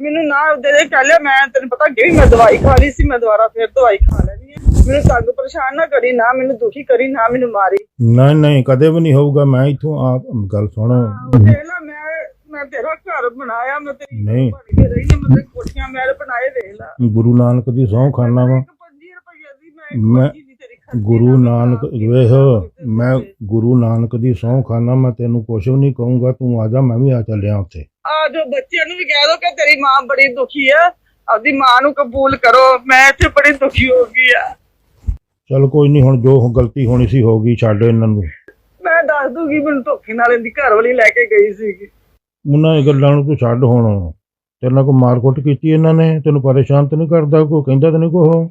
ਮੈਨੂੰ ਨਾ ਦੇ ਦੇ ਕਹਿ ਲਿਆ ਮੈਂ ਤੈਨੂੰ ਪਤਾ ਅੱਗੇ ਵੀ ਮੈਂ ਦਵਾਈ ਖਾ ਲਈ ਸੀ ਮੈਂ ਦੁਬਾਰਾ ਫਿਰ ਦਵਾਈ ਖਾ ਲੈਣੀ ਹੈ। ਮੈਨੂੰ ਤੰਗ ਪਰੇਸ਼ਾਨ ਨਾ ਕਰੀ ਨਾ ਮੈਨੂੰ ਦੁਖੀ ਕਰੀ ਨਾ ਮੈਨੂੰ ਮਾਰੀ। ਨਹੀਂ ਨਹੀਂ ਕਦੇ ਵੀ ਨਹੀਂ ਹੋਊਗਾ ਮੈਂ ਇਥੋਂ ਆਪ ਗੱਲ ਸੁਣ। ਦੇਖ ਲੈ ਮੈਂ ਮੈਂ ਤੇਰਾ ਘਰ ਬਣਾਇਆ ਮੈਂ ਤੇਰੀ ਨਹੀਂ। ਬਣ ਕੇ ਰਹੀ ਹਾਂ ਮੈਂ ਤੇ ਕੋਠੀਆਂ ਮਹਿਲ ਬਣਾਏ ਦੇਖ ਲੈ। ਗੁਰੂ ਨਾਨਕ ਦੀ ਸਹੁੰ ਖਾਨਾ ਵਾ। 25 ਰੁਪਏ ਦੀ ਮੈਂ ਮੈਂ- ਕੋਠੀ ਦੀ ਤੇਰੀ ਖਰਚੀ ਗੁਰੂ ਨਾਨਕ ਵੇਖ ਮੈਂ ਗੁਰੂ ਨਾਨਕ ਦੀ ਸਹੁੰ ਖਾਨਾ ਮੈਂ ਤੈਨੂੰ ਕੁਛ ਵੀ ਨਹੀਂ ਕਹੂੰਗਾ ਤੂੰ ਆ ਜਾ ਮੈਂ ਵੀ ਆ ਚੱਲਿਆ ਉੱਥੇ। ਆ ਜੋ ਬੱਚਿਆਂ ਨੂੰ ਵੀ ਕਹਿ ਦੋ ਕਿ ਤੇਰੀ ਮਾਂ ਬੜੀ ਦੁਖੀ ਆ ਆਪਦੀ ਮਾਂ ਨੂੰ ਕਬੂਲ ਕਰੋ ਮੈਂ ਇੱਥੇ ਬੜੀ ਦੁਖੀ ਹੋ ਗਈ ਆ। ਚਲ ਕੋਈ ਨਹੀਂ ਹੁਣ ਜੋ ਗਲਤੀ ਹੋਣੀ ਸੀ ਹੋ ਗਈ ਛੱਡ ਇਹਨਾਂ ਨੂੰ। ਮੈਂ ਦੱਸ ਦੂਗੀ ਮੈਨੂੰ ਧੋਖੇ ਨਾਲ ਇਹਦੀ ਘਰ ਵਾਲੀ ਲੈ ਕੇ ਗਈ ਸੀਗੀ। ਉਹਨਾਂ ਇਹ ਗੱਲਾਂ ਨੂੰ ਤੂੰ ਛੱਡ ਹੁਣ। ਤੇਰੇ ਨਾਲ ਕੋਈ ਮਾਰਕੁੱਟ ਕੀਤੀ ਇਹਨਾਂ ਨੇ? ਤੈਨੂੰ ਪਰੇਸ਼ਾਨ ਤਾਂ ਨਹੀਂ ਕਰਦਾ ਕੋਈ? ਕਹਿੰਦਾ ਤਾਂ ਨਹੀਂ ਕੋਈ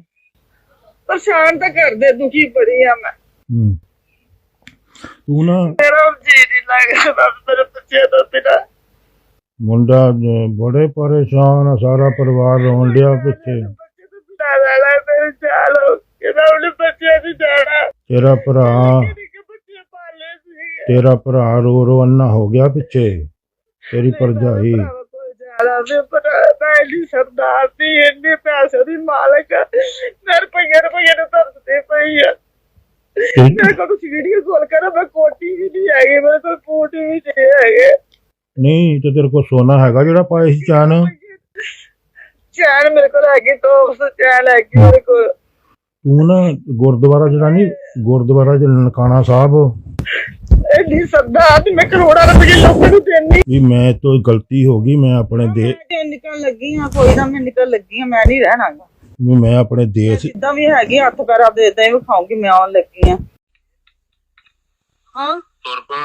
ਪਰੇਸ਼ਾਨ ਤਾਂ ਕਰਦੇ ਦੁਖੀ ਬੜੀ ਆ ਮੈਂ। ਹੂੰ। ਤੂੰ ਨਾ ਮੇਰਾ ਜੀ ਨਹੀਂ ਲੱਗਦਾ ਮੇਰੇ ਬੱਚੇ ਦਾ ਬਿਨਾ। ਮੁੰਡਾ ਜ- ਬੜੇ ਪਰੇਸ਼ਾਨ ਆ ਸਾਰਾ ਪਰਿਵਾਰ ਰੋਣ ਡਿਆ ਪਿੱਛੇ। ਬੱਚੇ ਤੋਂ ਬਿਨਾ ਰਹਿਣਾ ਮੇਰੇ ਚਾਲੋ ਕਿਹਦਾ ਉਹਨੇ ਬੱਚੇ ਦੀ ਜਾਣਾ ਤੇਰਾ ਭਰਾ ਕਿ ਬੱਚੇ ਪਾਲੇ ਸੀਗੇ ਤੇਰਾ ਭਰਾ ਰੋ ਰੋ ਅੰਨਾ ਹੋ ਗਿਆ ਪਿੱਛੇ। ਤੇਰੀ ਭਰਜਾਈ। ਜ਼ਿਆਦਾ ਵੀ ਪਰ ਪਹਿਲੀ ਸਰਦਾਰ ਦੀ ਇੰਨੇ ਪੈਸੇ ਦੀ ਮਾਲਕ ਮੇਰੇ ਰੁਪਈਏ ਰੁਪਈਏ ਨੂੰ ਤਰਸਦੇ ਪਈ ਆ। ਮੇਰੇ ਕੋਲ ਤੁਸੀਂ ਵੀਡੀਓ ਕਾਲ ਕਰੋ ਮੈਂ ਕੋਟੀ ਵੀ ਨਹੀਂ ਹੈਗੀ ਮੇਰੇ ਕੋਲ ਕੋਟ ਵੀ ਨਹੀਂ ਹੈਗੇ ਨਹੀਂ ਤੇ ਤੇਰੇ ਕੋਲ ਸੋਨਾ ਹੈਗਾ ਜਿਹੜਾ ਪਾਇਆ ਸੀ ਚਾਨ? ਚੈਨ ਮੇਰੇ ਕੋਲ ਹੈਗੀ ਟੋਪਸ ਚੈਨ ਹੈਗੀ ਮੇਰੇ ਕੋਲ। ਤੂੰ ਨਾ ਗੁਰਦੁਆਰਾ ਜਿਹੜਾ ਨਹੀਂ ਗੁਰਦੁਆਰਾ ਜਿਹੜਾ ਨਨਕਾਣਾ ਸਾਹਿਬ। ਇੰਨੀ ਸਰਦਾਰ ਦੀ ਮੈਂ ਕਰੋੜਾਂ ਰੁਪਏ ਲੋਕਾਂ ਨੂੰ ਦੇਣੀ। ਵੀ ਮੈਂ ਤੋਂ ਗਲਤੀ ਹੋ ਗਈ ਮੈਂ ਆਪਣੇ ਦੇ ਮੈਂ ਨਿਕਲ ਲੱਗੀ ਆ ਕੋਈ ਨਾ ਮੈਂ ਨਿਕਲ ਲੱਗੀ ਆ ਮੈਂ ਨਹੀਂ ਰਹਿਣਾ। ਵੀ ਮੈਂ ਆਪਣੇ ਦੇਸ਼ ਜਿੱਦਾਂ ਵੀ ਹੈਗੀ ਹੱਥ ਪੈਰ ਆਪਦੇ ਇਦਾਂ ਹੀ ਵਿਖਾਉਂਗੀ ਮੈਂ ਆਉਣ ਲੱਗੀ ਆ ਹਾਂ? ਤੁਰ ਪਾ।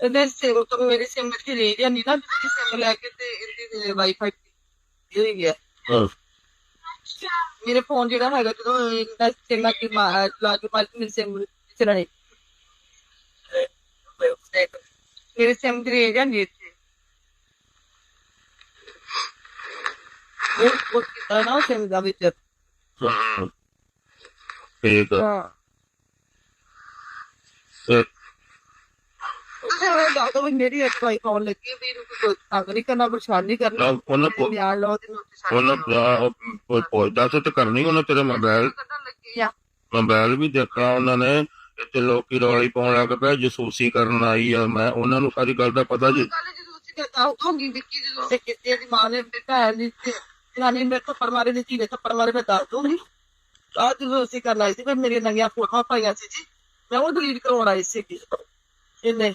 Adesso come sembra che lei anni tanti sembra che te wifi ਠੀਕ ਹੈ ਮੇਰੇ ਫੋਨ ਜਿਹੜਾ ਹੈਗਾ ਜਦੋਂ ਇਹਦਾ ਸਿਮ ਕਿ ਲਾ ਕੇ ਪਾਸ ਮੇਰੇ ਸਿਮ ਚਲਾ ਨਹੀਂ ਮੇਰੇ ਸਿਮ ਦੀ ਰੇਂਜ ਆ ਨਹੀਂ ਉਹ ਉਹ ਕਿਤਾ ਨਾ ਸਿਮ ਦਾ ਵਿੱਚ ਠੀਕ ਹੈ ਹਾਂ ਤੇ ਦੱਸ ਵੀ ਮੇਰੀ ਲੱਗੀ ਵੀ ਇਹਨੂੰ ਤੰਗ ਨਹੀਂ ਕਰਨਾ ਪਰੇਸ਼ਾਨ ਨਹੀਂ ਕਰਨਾ ਉਹਨਾਂ ਕੋ ਬਿਆਨ ਲਾਓ ਤੇ ਨੋਟਿਸ ਉਹਨਾਂ ਕੋਈ ਪਹੁੰਚਦਾ ਤੇ ਕਰਨੀ ਉਹਨਾਂ ਤੇਰੇ ਮੋਬਾਈਲ? ਵੀ ਦੇਖਣਾ ਉਹਨਾਂ ਨੇ ਇੱਥੇ ਲੋਕੀ ਰੌਲੀ ਪਾਉਣ ਲੱਗ ਪਏ ਜਸੂਸੀ ਕਰਨ ਆਈ ਆ ਮੈਂ। ਉਹਨਾਂ ਨੂੰ ਸਾਰੀ ਗੱਲ ਦਾ ਪਤਾ ਜੀ। ਕੱਲ ਜਦੋਂ ਤੁਸੀਂ ਕਹਤਾ ਹੋਗੀ ਵਿੱਕੀ ਜਦੋਂ ਸੇ ਕਿਤੇ ਦੀ ਮਾਂ ਨੇ ਨਹੀਂ ਤੇ ਨਾਨੀ ਮੇਰੇ ਤੋਂ ਪਰਮਾਰੇ ਦੀ ਨੇ ਤਾਂ ਪਰਮਾਰੇ ਮੈਂ ਦੱਸ ਦੂੰਗੀ ਅੱਜ ਜਦੋਂ ਅਸੀਂ ਕਰਨ ਆਈ ਸੀ ਫਿਰ ਮੇਰੀਆਂ ਨਵੀਆਂ ਫੋਟੋਆਂ ਪਾਈਆਂ ਸੀ ਜੀ। ਮੈਂ ਉਹ ਡਿਲੀਟ ਕਰਵਾਉਣ ਆਈ ਸੀ ਇਹਨੇ